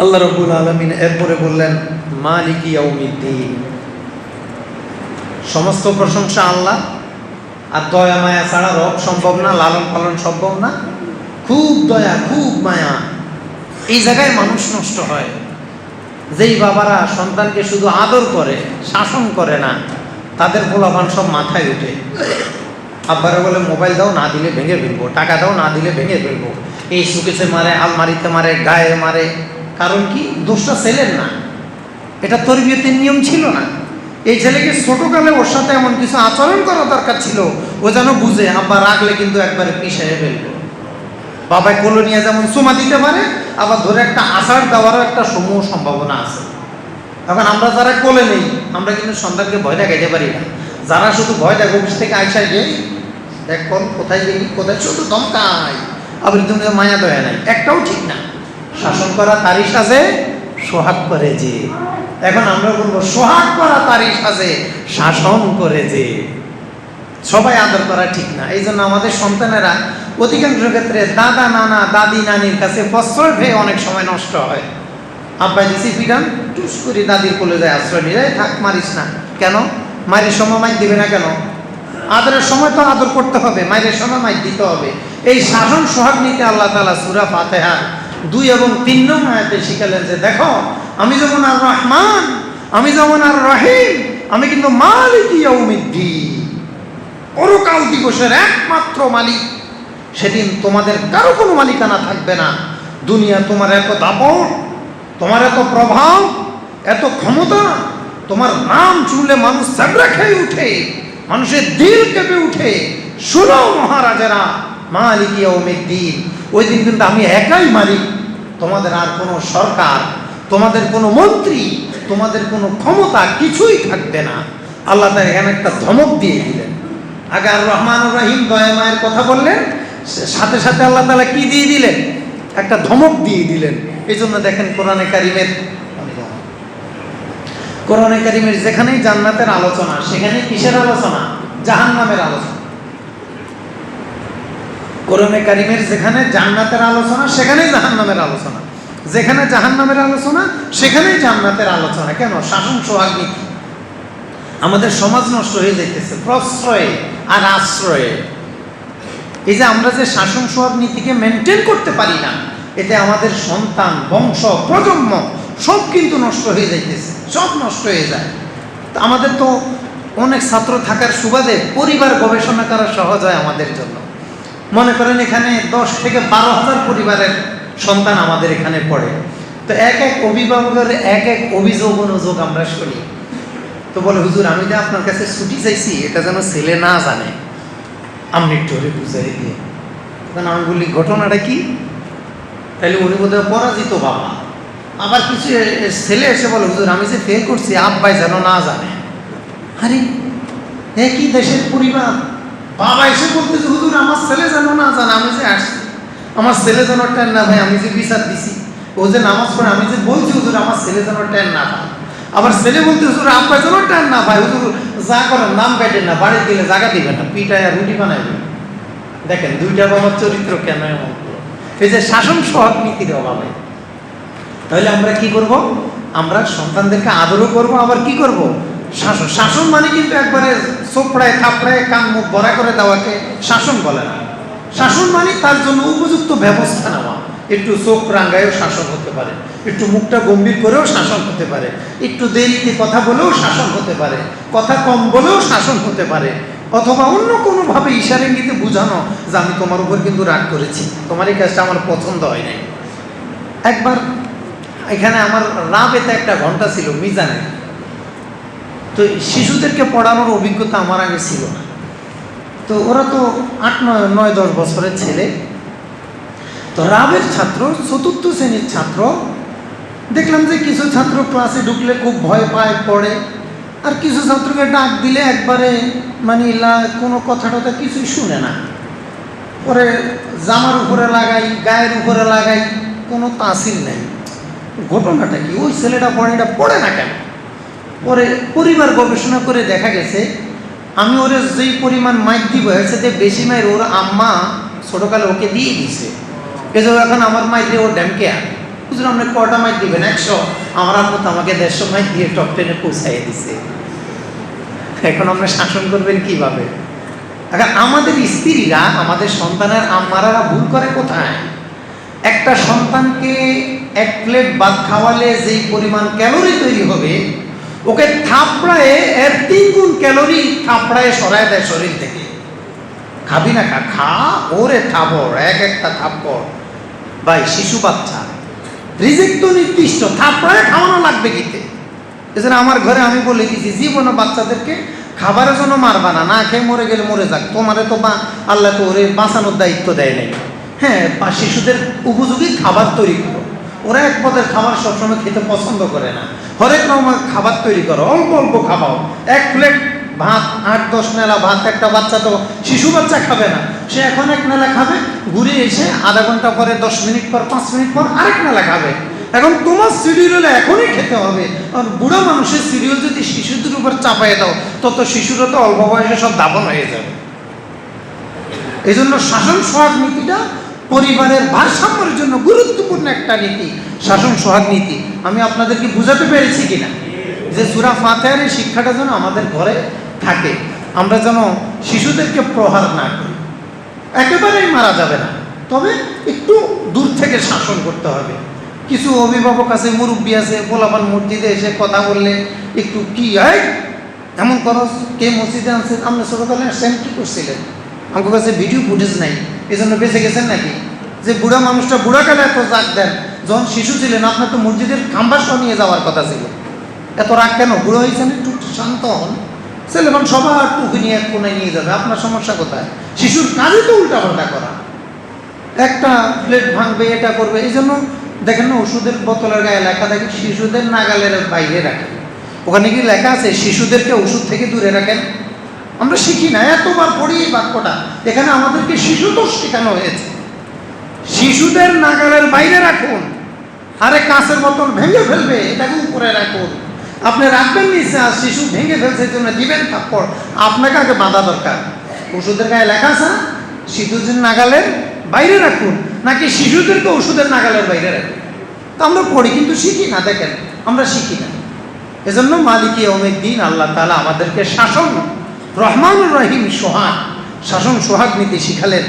আল্লাহ রব্বুল আলমিন এরপরে বললেন, মালিক ইয়াউমিদ্দিন। সমস্ত প্রশংসা আল্লাহ, আর দয়া, মায়া ছাড়া রব সম্ভব না, লালন পালন সম্ভব না। খুব দয়া, খুব মায়া। এই জায়গায় মানুষ নষ্ট হয়। যেই বাবারা সন্তানকে শুধু আদর করে, শাসন করে না, তাদের পোলাপান সব মাথায় উঠে। আব্বারা বলে, মোবাইল দাও, না দিলে ভেঙে ফেলব। টাকা দাও, না দিলে ভেঙে ফেলব। এই সুকেছে মারে, আলমারিতে মারে, গায়ে মারে। কারণ কি? দোষটা ছেলের না। এটা তরবিয়তের নিয়ম ছিল না। এই ছেলেকে ছোটকালে ওর সাথে এমন কিছু আচরণ করা দরকার ছিল, ও যেন বুঝে, আব্বা রাখলে কিন্তু একবারে পিছিয়ে ফেলব। বাবায় কোলো নিয়ে যেমন চুমা দিতে পারে, আবার ধরে একটা আষাঢ় দেওয়ারও একটা সমূহ সম্ভাবনা আছে। এখন আমরা যারা কোলে নেই, আমরা কিন্তু সন্তানকে ভয় দেখাইতে পারি না। যারা শুধু ভয় দেখে, অফিস থেকে আইসায় যে, দেখ কোথায় গেলি? কোথায়? শুধু ধমকায় আবার তুমি মায়া দয়া নাই। একটাও ঠিক না। শাসন করা তারই সাজে, সোহাগ করে যে। এখন আমরা বলব, সোহাগ করা তারই সাজে, শাসন করে যে। সবাই আদর করা ঠিক না। এই জন্য আমাদের সন্তানেরা অধিকাংশ ক্ষেত্রে দাদা, নানা, দাদি, নানির কাছে প্রশ্রয় পেয়ে অনেক সময় নষ্ট হয়। আব্বাই দিছি, পিটান, টুস করে দাদির কোলে যায়, আশ্রয় নিয়ে। যায় থাক, মারিস না। কেন? মায়ের সময় মাইক দিবে না কেন? আদরের সময় তো আদর করতে হবে, মায়ের সময় মাইক দিতে হবে। এই শাসন, সোহাগ নিতে আল্লাহ তালা সুরা ফাতেহা দুই এবং তিন নং আয়াতে শিখালেন যে, দেখো, আমি যেমন আর রহমান, আমি যেমন আর রহিম, আমি কিন্তু মালিক ইয়াউমিদ্দিন। পরকাল দিবসের একমাত্র মালিক। সেদিন তোমাদের কারও কোনো মালিকানা থাকবে না। দুনিয়া তোমার এত দাপট, তোমার এত প্রভাব, এত ক্ষমতা, তোমার নাম চুলে মানুষ চাবড়া খেয়ে উঠে, মানুষের দিল কেঁপে উঠে। শুনো মহারাজারা মালিক দিন ওই দিন কিন্তু আমি একাই মালিক। তোমাদের আর কোনো সরকার, তোমাদের কোনো মন্ত্রী, তোমাদের কোনো ক্ষমতা কিছুই থাকবে না। আল্লাহ তার এখানে একটা ধমক দিয়ে দিলেন। আগে আর রহমান রহিম দয়া মায়ের কথা বললেন, সাথে সাথে আল্লাহ তালা কি দিয়ে দিলেন? একটা ধমক দিয়ে দিলেন। এই জন্য দেখেন কোরআনে কারিমের কোরআনে কারিমের যেখানেই জান্নাতের আলোচনা সেখানে কিসের আলোচনা? জাহান নামের আলোচনা। কোরআনে কারিমের যেখানে জান্নাতের আলোচনা, সেখানেই জাহান নামের আলোচনা। যেখানে জাহান নামের আলোচনা, সেখানেই জান্নাতের আলোচনা। কেন? শাসন সোহাগ নীতি আমাদের সমাজ নষ্ট হয়ে যাইতেছে, প্রশ্রয়ে আর আশ্রয়ে। এই যে আমরা যে শাসন সোহাগ নীতিকে মেনটেন করতে পারি না, এতে আমাদের সন্তান, বংশ, প্রজন্ম সব কিন্তু নষ্ট হয়ে যাইতেছে, সব নষ্ট হয়ে যায়। আমাদের তো অনেক ছাত্র থাকার সুবাদে পরিবার গবেষণা করা সহজ হয় আমাদের জন্য। মনে করেন এখানে দশ থেকে বারো হাজার পরিবারের সন্তান আমাদের এখানে পড়ে। তো এক এক অভিভাবকের এক এক অভিযোগ অনুযোগ আমরা শুনি। তো বলে, হুজুর, আমি যে আপনার কাছে ছুটি চাইছি, এটা যেন ছেলে না জানে। আমি একটু ওরে বুঝাই দিয়ে তখন আমি বলি, ঘটনাটা কি? তাহলে উনি বোধহয় পরাজিত বাবা। আবার কিছু ছেলে এসে বলে, হুজুর, আমি যে ফেল করছি, আব্বাই যেন না জানে। আরে, একই দেশের পরিবার। বাবা এসে বলতেছে, হুজুর, আমার ছেলে যেন না জানে, আমি যে আসছি। আমার ছেলে যেন টেন না ভাই আমি যে বিচার দিছি। ও যে নামাজ পড়ে, আমি যে বলছি, হুজুর, আমার ছেলে যেন টেন না ভাই আবার ছেলে বলতে, হুজুর, আব্বা যেন টেন না ভাই হুজুর, যা করেন, নাম কাটেন না, বাড়ি দিলে জায়গা দিবে না, পিঠায় আর রুটি বানাইবেন দেখেন, দুইটা বাবার চরিত্র কেন এমন? এই যে শাসন সহজ নীতির অভাবে। তাহলে আমরা কি করব? আমরা সন্তানদেরকে আদরও করব, আবার কি করব? শাসন। শাসন মানে কিন্তু একবারে চোপড়ায় থাপড়ায়, কান মুখ বড়া করে দেওয়াকে শাসন বলে না। শাসন মানে তার জন্য উপযুক্ত ব্যবস্থা নেওয়া। একটু চোখ রাঙ্গায়ও শাসন হতে পারে। একটু মুখটা গম্ভীর করেও শাসন হতে পারে। একটু দেরিতে কথা বলেও শাসন হতে পারে। কথা কম বলেও শাসন হতে পারে। অথবা অন্য কোনোভাবে ইশারে ইঙ্গিতে বোঝানো যে আমি তোমার উপর কিন্তু রাগ করেছি। তোমার এই কাজটা আমার পছন্দ হয় নাই। একবার এখানে আমার রাবেতে একটা ঘণ্টা ছিল, মিজানে। তো শিশুদেরকে পড়ানোর অভিজ্ঞতা আমার আগে ছিল না। তো ওরা তো আট, নয় নয়, দশ বছরের ছেলে। তো রাবের ছাত্র, চতুর্থ শ্রেণির ছাত্র, দেখলাম যে কিছু ছাত্র ক্লাসে ঢুকলে খুব ভয় পায়, পড়ে। আর কিছু ছাত্রকে ডাক দিলে একবারে মানে কোনো কথা টথা কিছুই শুনে না। পরে জামার উপরে লাগাই, গায়ের উপরে লাগাই, কোনো তাসির নেই। ঘটনাটা কি? ওই ছেলেটা পড়ে এটা পড়ে না কেন? পরে পরিবার গবেষণা করে দেখা গেছে, আমি ওরে যেই পরিমাণ মাইক দিব, হয়েছে যে বেশি মায়ের ওর আম্মা ছোটোকালে ওকে দিয়ে দিছে। এজন্য এখন আমার মাইরে ওর ড্যামকে আর হুজুর আপনি কটা মাইক দিবেন? একশো। আমার আব্বু তো আমাকে দেড়শো মাইক দিয়ে টপ টেনে পৌঁছাইয়ে দিছে। এখন আমরা শাসন করবেন কীভাবে? এখন আমাদের স্ত্রীরা, আমাদের সন্তানের আম্মারা ভুল করে কোথায়? একটা সন্তানকে এক প্লেট ভাত খাওয়ালে যেই পরিমাণ ক্যালোরি তৈরি হবে ওকে থাপড়ায়, এর তিন গুণ ক্যালোরি থাপড়ায় সরায় দেয় শরীর থেকে। খাবি না খা খা, ওরে থাপড়, এক একটা থাপ্পড় ভাই, শিশু বাচ্চা। রিজেক্ট তো নির্দিষ্ট, থাপড়ায় খাওয়ানো লাগবে কিতে? এছাড়া আমার ঘরে আমি বলে দিয়েছি জীবনে বাচ্চাদেরকে খাবারের জন্য মারবা না না খেয়ে মরে গেলে মরে যাক। তোমারে তো বা আল্লাহ তো ওরে বাঁচানোর দায়িত্ব দেয় নাই। হ্যাঁ শিশুদের উপযোগী খাবার তৈরি করো। ওরা এক পদের খাবার সবসময় খেতে পছন্দ করে না। হরেক রকমের খাবার তৈরি করো, অল্প অল্প খাবাও। এক প্লেট ভাত, আট, দশ নেলা ভাত, একটা বাচ্চা তো শিশু বাচ্চা খাবে না। সে এখন এক নেলা খাবে, ঘুরে এসে আধা ঘণ্টা পরে দশ মিনিট পর, পাঁচ মিনিট পর আরেক নেলা খাবে। এখন তোমার হলে এখনই খেতে হবে। আর বুড়া মানুষের সিডিউল যদি শিশুদের উপর চাপাই দাও, তত শিশুরা তো অল্প বয়সে সব দাপন হয়ে যাবে। এই জন্য শাসন সোহাগ নীতিটা পরিবারের ভারসাম্যের জন্য গুরুত্বপূর্ণ একটা নীতি, শাসন সোহাগ নীতি। আমি আপনাদেরকে বুঝাতে পেরেছি কিনা? যে সুরা ফাতেহার শিক্ষাটা যেন আমাদের ঘরে থাকে। আমরা যেন শিশুদেরকে প্রহার না করি। একেবারেই মারা যাবে না। তবে একটু দূর থেকে শাসন করতে হবে। কিছু অভিভাবক আছে, মুরব্বী আছে, পোলাপান মসজিদে এসে কথা বললে একটু কি হয় এমন করো কে মসজিদে আনছে আপনি ছোটবেলায় কি করছিলেন? আমার কাছে ভিডিও ফুটেজ নাই এই জন্য বেঁচে গেছেন নাকি যে বুড়া মানুষটা বুড়াকালে এত জাগ দেন যখন শিশু ছিলেন আপনার তো মসজিদের খাম্বাস নিয়ে যাওয়ার কথা ছিল এত রাগ কেন বুড়ো হয়েছেন একটু শান্ত হন ছেলে এখন সবার টুপি নিয়ে এক কোনায় নিয়ে যাবে আপনার সমস্যা কোথায় শিশুর কাজে তো উল্টা পাল্টা করা একটা প্লেট ভাঙবে, এটা করবে, এই জন্য দেখেন না, ওষুধের বোতলের গায়ে লেখা থাকে, শিশুদের নাগালের বাইরে রাখেন ওখানে কি লেখা আছে? শিশুদেরকে ওষুধ থেকে দূরে রাখেন। আমরা শিখি না, এতবার পড়ি এই বাক্যটা। এখানে আমাদেরকে শিশু তো শেখানো হয়েছে। শিশুদের নাগালের বাইরে রাখুন। আরে কাঁচের মতন ভেঙে ফেলবে, এটাকে উপরে রাখুন। আপনি রাখবেন নিচে আর শিশু ভেঙে ফেলছে জন্য দিবেন থাপ্পড়। আপনাকে আগে বাঁধা দরকার। ওষুধের গায়ে লেখা আছে, শিশুদের নাগালের বাইরে রাখুন। নাকি শিশুদেরকে ওষুধের নাগালের বাইরে রাখুন? তো আমরা পড়ি, কিন্তু শিখি না, দেখেন, আমরা শিখি না। এজন্য মালিকী অমের দিন আল্লাহ তালা আমাদেরকে শাসন রহমানুর রহিম সোহাগ শাসন সোহাগ নীতি শিখালেন।